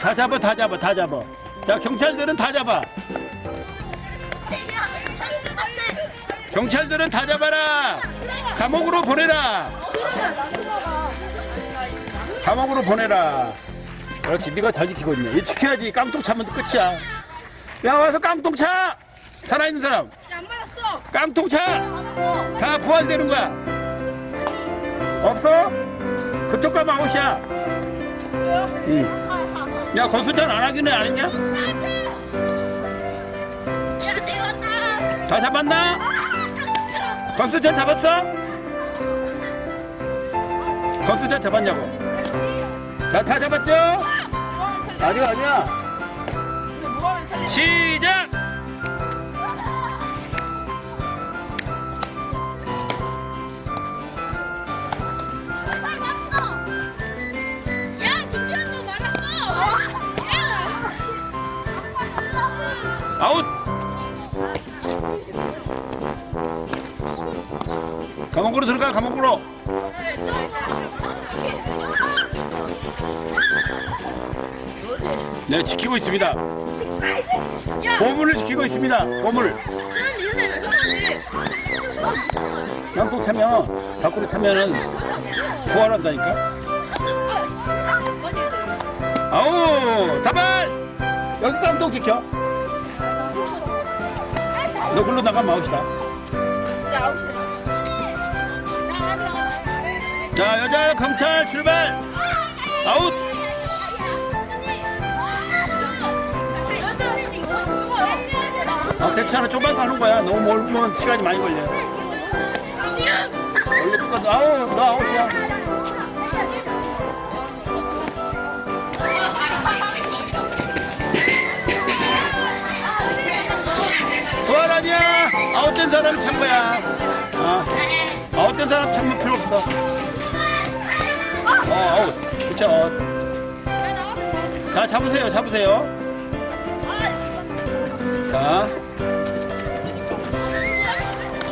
자, 다 잡아, 다 잡아, 다 잡아. 자, 경찰들은 다 잡아. 경찰들은 다 잡아라. 감옥으로 보내라. 감옥으로 보내라. 그렇지, 네가 잘 지키고 있네. 얘 지켜야지. 깡통 차면 끝이야. 야, 와서 깡통 차. 살아있는 사람. 안 받았어. 깡통 차. 다 부활되는 거야. 없어? 그쪽 가면 아웃이야. 응. 야, 건수전 안 하기는 안 했냐? 야, 내려왔다. 다 잡았나? 아, 건수전 잡았어? 건수전 잡았냐고? 다, 다 잡았죠? 아니야, 아니야. 시 감옥으로 들어가, 감옥으로. 네, 지키고 있습니다. 야, 보물을 지키고 있습니다. 보물. 깡통 차면, 밖으로 차면은 부활한다니까? 아? 아우! 다발! 여기 깡통 지켜. 너 글로 나가면 아웃이다. 야, 아웃이야. 나. 자, 여자 경찰 출발! 아웃! 아, 괜찮아. 조금만 가는 거야. 너무 멀면 시간이 많이 걸려. 원래 끝까지, 아우, 너 아웃이야. 부활 아니야. 아웃된 사람이 찬 거야. 아, 아웃된 사람 참을 필요 없어. 어, 아웃. 그쵸. 자, 잡으세요, 잡으세요. 자.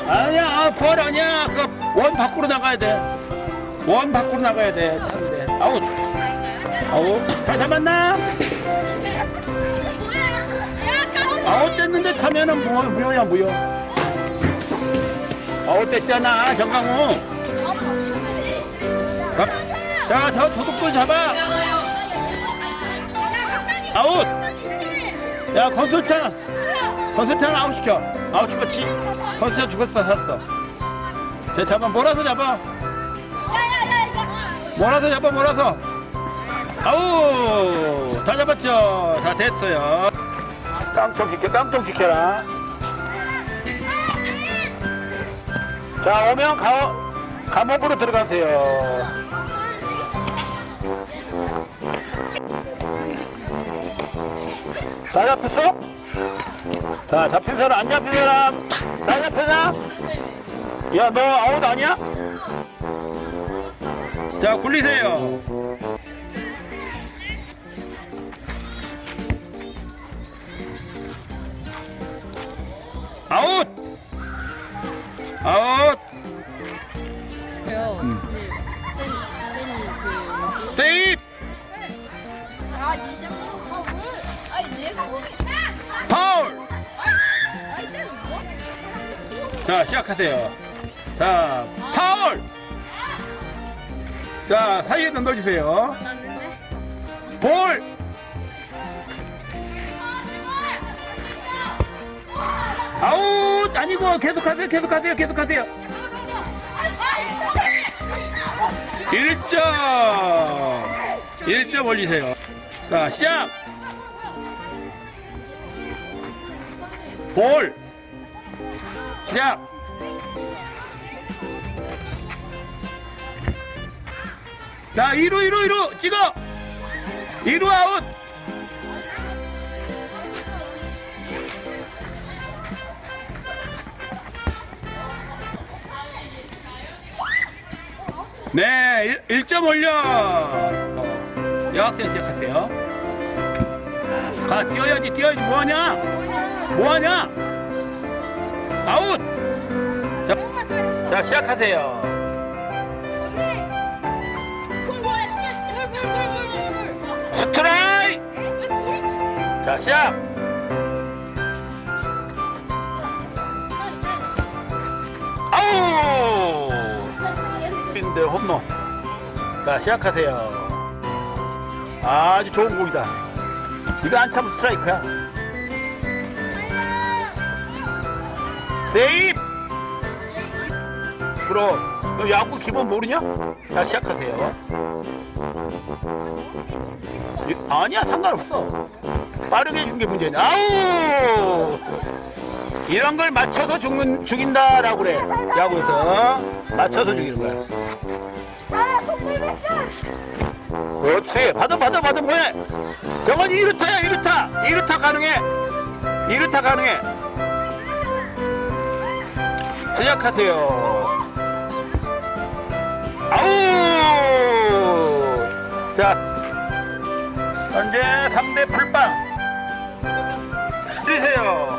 아니야, 아, 부활 아니야. 그 원 밖으로 나가야 돼. 원 밖으로 나가야 돼. 사는데. 아웃. 아웃. 다 잡았나? 아웃 됐는데 차면은 뭐, 무효야, 무효. 아웃 됐잖아, 정강호. 자, 자, 저 도둑들 잡아. 아웃. 야, 건설찬. 건설찬 아웃 시켜. 아웃 죽었지. 건설찬 죽었어, 살았어. 자, 잡아, 몰아서 잡아. 몰아서 잡아, 몰아서. 아우, 다 잡았죠. 자, 됐어요. 깡통 지켜, 깡통 지켜라. 자, 오면 가, 감옥으로 들어가세요. 다 잡혔어? 자, 잡힌 사람, 안 잡힌 사람? 다 잡혔나? 야, 너 아웃 아니야? 자, 굴리세요. 아웃! 아웃! 시작하세요. 자, 파울! 자, 사이에 넣어주세요. 볼! 아웃! 아니고, 계속하세요, 계속하세요, 계속하세요. 1점! 1점 올리세요. 자, 시작! 볼! 시작! 자, 2루, 2루, 2루, 찍어! 2루 아웃! 네, 1, 점 올려! 어, 여학생 시작하세요. 가, 뛰어야지, 뛰어야지, 뭐하냐? 뭐하냐? 아웃! 자, 자 시작하세요. 스트라이크! 자, 시작! 아우! 빈데 홈런. 자, 시작하세요. 아주 좋은 공이다. 이거 안 차면 스트라이크야. 세이 프! 그럼, 너 야구 기본 모르냐? 자, 시작하세요. 이- 아니야, 상관없어. 빠르게 해준 게 문제냐. 아우! 이런 걸 맞춰서 죽는, 죽인다라고 그래. 야구에서. 맞춰서 죽이는 거야. 나야 폭불 패션. 그렇지. 받아, 받아, 받아, 뭐해? 저건 2루타야, 2루타. 2루타 가능해. 2루타 가능해. 시작하세요. 아우! 자, 현재 3대 풀빵. 뛰세요.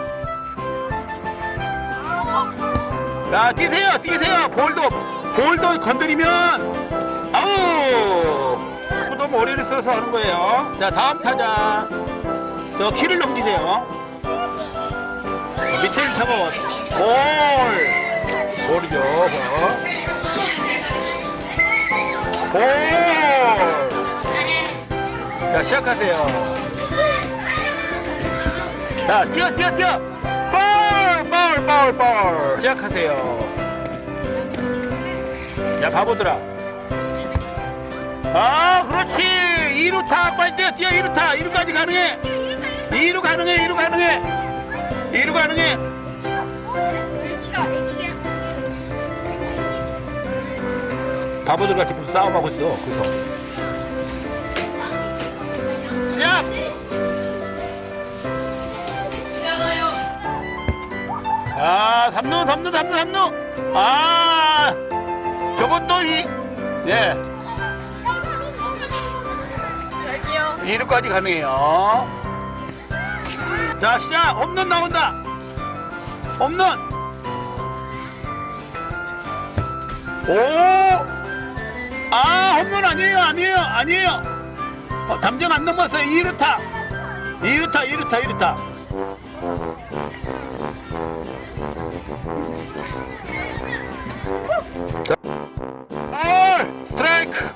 자, 뛰세요, 뛰세요. 볼도, 볼도 건드리면, 아우! 또 머리를 써서 하는 거예요. 자, 다음 타자. 저 키를 넘기세요. 밑에를 잡아. 볼. 볼이죠. 볼. 볼. 자, 시작하세요. 자, 뛰어, 뛰어, 뛰어. 볼, 볼, 볼, 볼. 시작하세요. 자, 바보들아. 아, 그렇지. 2루 타. 빨리 뛰어, 뛰어, 2루 타. 2루까지 가능해. 2루 가능해, 2루 가능해. 2루 가능해. 바보들 같이 무슨 싸움하고 있어. 그래서. 시작! 아, 3루, 3루, 3루, 3루. 아, 저것도 이, 예, 잘 뛰어. 2루까지 가능해요. 자, 시작! 홈런 나온다! 홈런! 오! 아, 홈런 아니에요, 아니에요, 아니에요! 어, 담장 안 넘었어요, 2루타! 2루타, 2루타, 2루타! 볼! 스트라이크!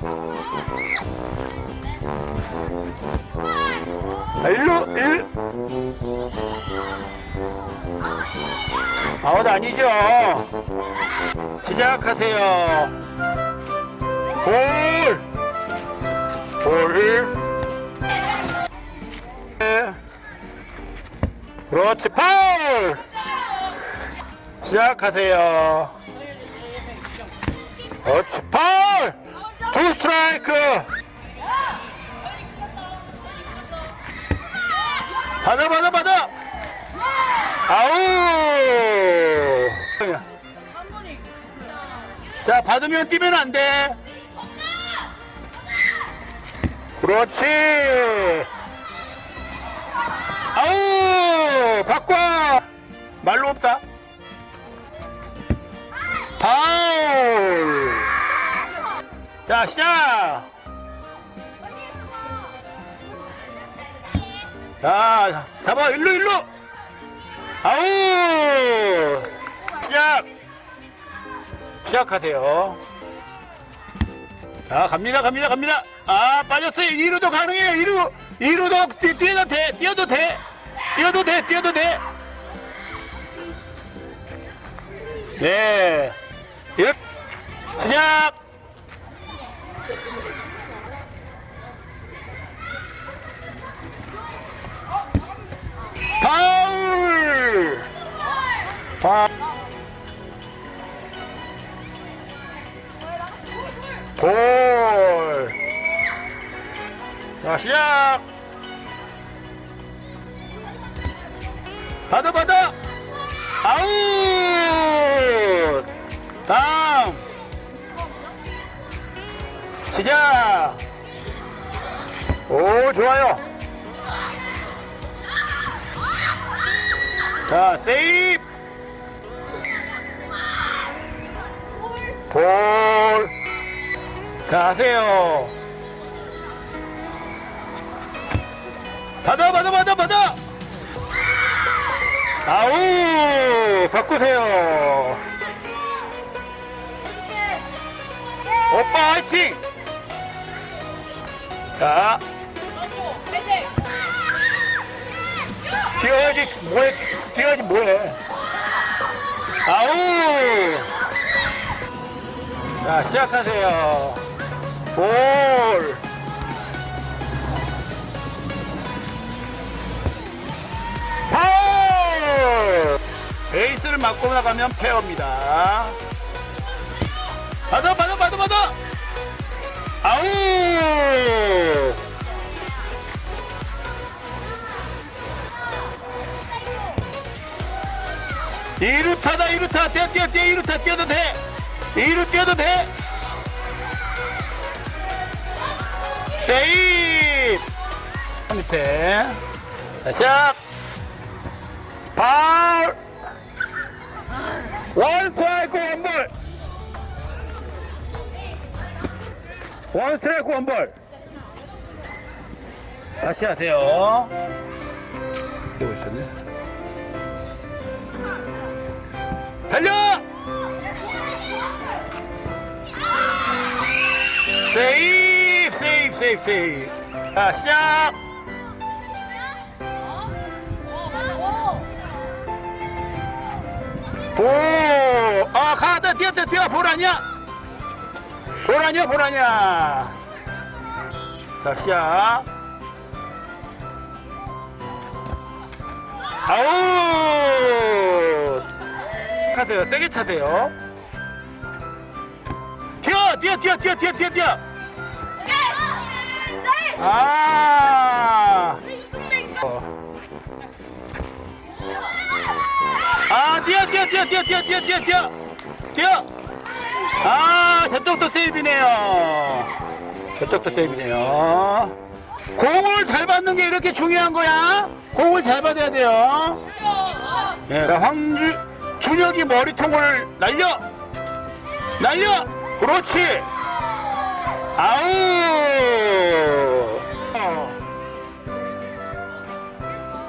아, 일로, 일. 아웃 아니죠? 시작하세요. 볼! 볼! 네. 그렇지, 파울! 시작하세요. 그렇지, 파울! 두 스트라이크! 받아 받아 받아 아우 자 받으면 뛰면 안 돼 그렇지 아우 바꿔 말로 없다 파울 자 시작 자, 잡아, 일로, 일로! 아우! 시작! 시작하세요. 자, 갑니다, 갑니다, 갑니다. 아, 빠졌어요. 2루도 가능해요, 2루. 2루도 뛰, 뛰어도 돼, 뛰어도 돼. 뛰어도 돼, 뛰어도 돼. 네. 1, 시작! 파울! 볼! 자, 시작! 받아, 받아! 아웃! 다음! 시작! 오, 좋아요! 자, 세이프! 볼! 자, 하세요. 받아 받아 받아 받아! 아우 바꾸세요. 오빠 화이팅! 자. 뛰어야지 뭐해? 뛰어야지 뭐해? 아우! 자 시작하세요 볼. 파울 베이스를 맞고 나가면 페어입니다. 받아 받아 받아 받아! 아우 2루타다 2루타! 뛰어 뛰어 뛰어 2루타! 뛰어도 돼! 2루 뛰어도 돼 세입! 밑에. 자, 시작! 파울 원 스트라이크 원볼! 원 스트라이크 원볼! 다시 하세요. 이거 있었네. 달려! 세이프, 세이프. 자, 시작! 볼! 아, 가다, 뛰었다, 뛰어, 볼 아니야? 볼 아니야, 볼 아니야? 자, 시작! 아웃! 타세요. 세게 타세요. 뛰어, 뛰어, 뛰어, 뛰어, 뛰어, 뛰어, 뛰어. 아. 어. 아, 뛰어, 뛰어, 뛰어, 뛰어, 뛰어, 뛰어, 뛰어, 뛰어. 뛰어. 아, 저쪽도 세이비네요. 저쪽도 세이비네요. 공을 잘 받는 게 이렇게 중요한 거야. 공을 잘 받아야 돼요. 예, 자, 황주, 준혁이 머리통을 날려! 날려! 그렇지! 아우!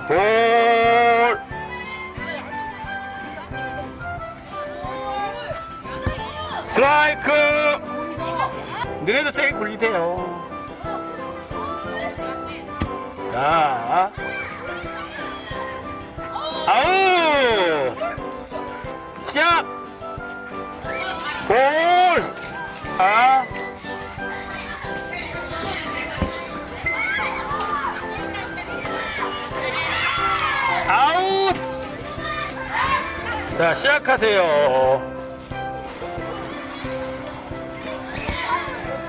볼! 스트라이크! 너네도 세게 굴리세요. 자. 아우! 시작! 볼! 아. 자, 시작하세요.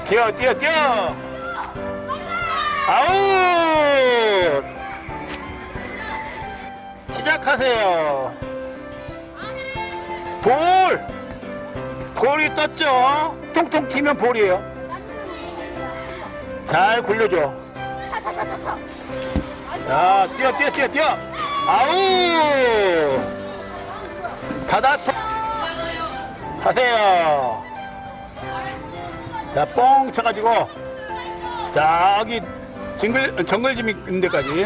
뛰어, 뛰어, 뛰어! 아웃! 시작하세요. 볼! 볼이 떴죠? 통통 튀면 볼이에요. 잘 굴려줘. 자, 뛰어, 뛰어, 뛰어, 뛰어. 아우! 닫았어. 하세요. 자, 뻥 쳐가지고, 저기, 정글, 정글짐 있는 데까지.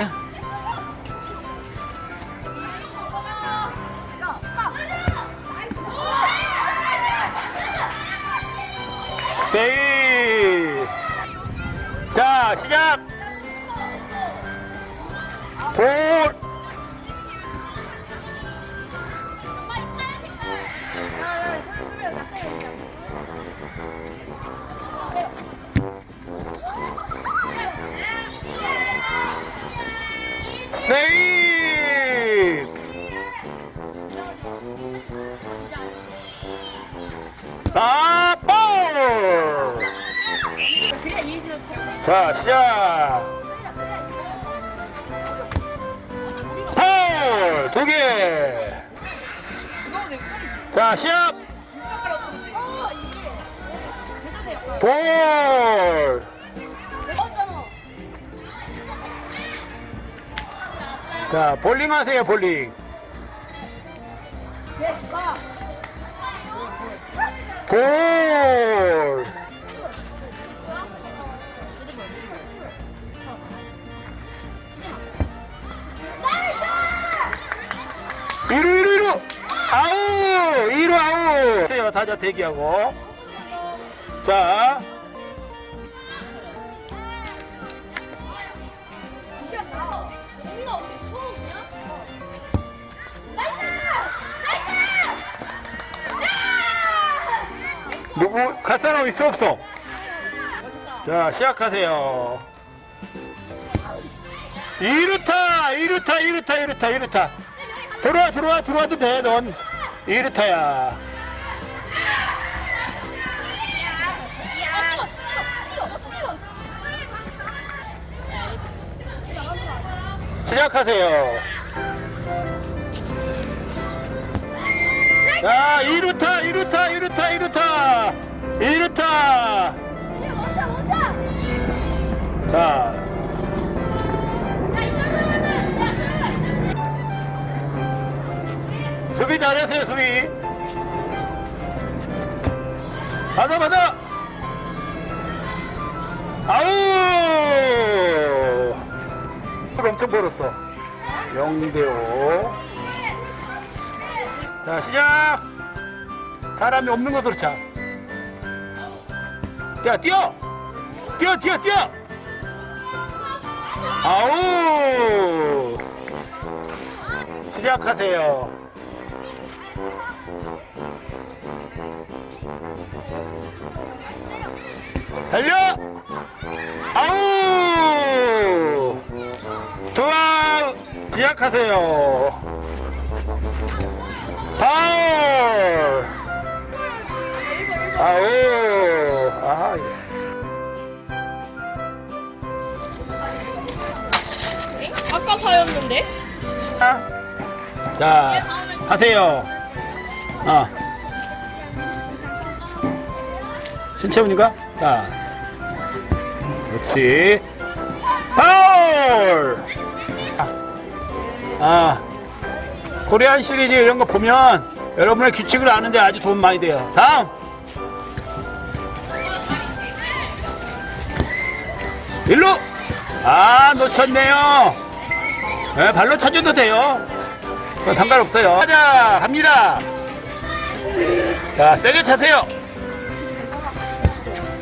세이. 자, 시작. 볼. 세이브! 아, 볼! 자, 시작! 볼! 두 개! 자, 시작! 볼! 자, 볼링 하세요, 볼링. 볼! 이루, 이루, 이루! 아우! 이루, 아우! 다자 대기하고. 나이스! 누구 갈 사람 있어 없어? 자, 시작하세요. 이루타, 이루타, 이루타, 이루타, 이루타. 들어와, 들어와, 들어와도 돼, 넌. 이루타야. 시작하세요. 자, 이루타, 이루타, 이루타, 이루타, 이루타. 자, 수비 잘하세요, 수비. 받아, 받아. 엄청 벌었어. 0대5. 자, 시작. 사람이 없는 곳으로 차. 자, 뛰어. 뛰어, 뛰어, 뛰어. 아우. 시작하세요. 달려! 아우! 도와! 시작하세요. 파울! 아우! 아하, 예. 아까 사였는데? 자, 하세요. 아. 신채훈이가? 자. 그렇지. 파울! 아. 코리안 시리즈 이런 거 보면 여러분의 규칙을 아는데 아주 도움 많이 돼요. 다음! 일로! 아, 놓쳤네요. 네, 발로 쳐줘도 돼요. 상관없어요. 가자, 갑니다. 자, 세게 차세요.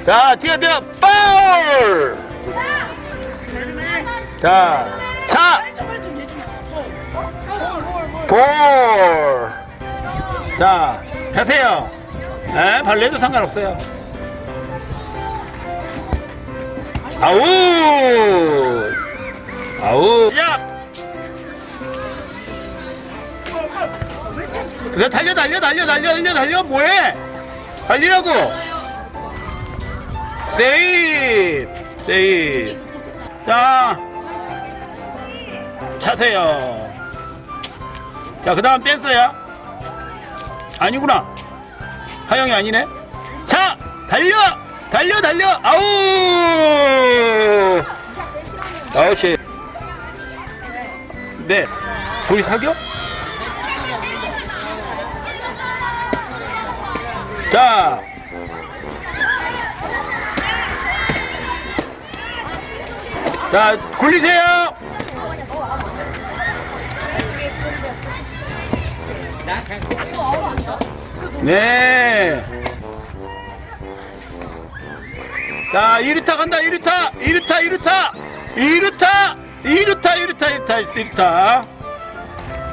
자, 뛰어, 뛰어, 파울! 자, 차! 볼! 자, 하세요. 네, 발레도 상관없어요. 아우! 아우! 시작! 그래 달려 달려 달려 달려 달려 달려 뭐해 달리라고 세이프 세이프 자 차세요 자 그 다음 댄서야. 아니구나. 하영이 아니네. 차 달려! 달려 달려! 아우! 아우씨. 네. 둘이 사겨? 자. 자, 굴리세요. 네. 자, 1루타 간다, 1루타! 1루타, 1루타! 1루타! 1루타, 1루타, 1루타, 1루타.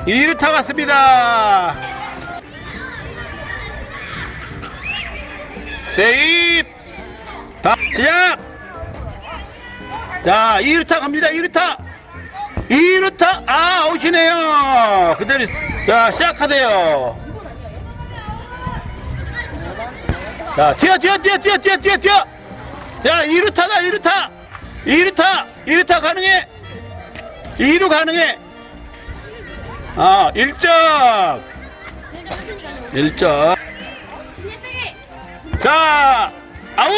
1루타 왔습니다. 세입! 다, 시작! 자, 2루타 갑니다, 2루타! 아 아웃이네요. 그대로 자 시작하세요. 자 뛰어 뛰어 뛰어 뛰어 뛰어 뛰어 뛰어. 자 2루타다 2루타. 2루타 2루타 가능해. 2루 가능해. 아 1점 1점 진짜 세게. 자, 아우!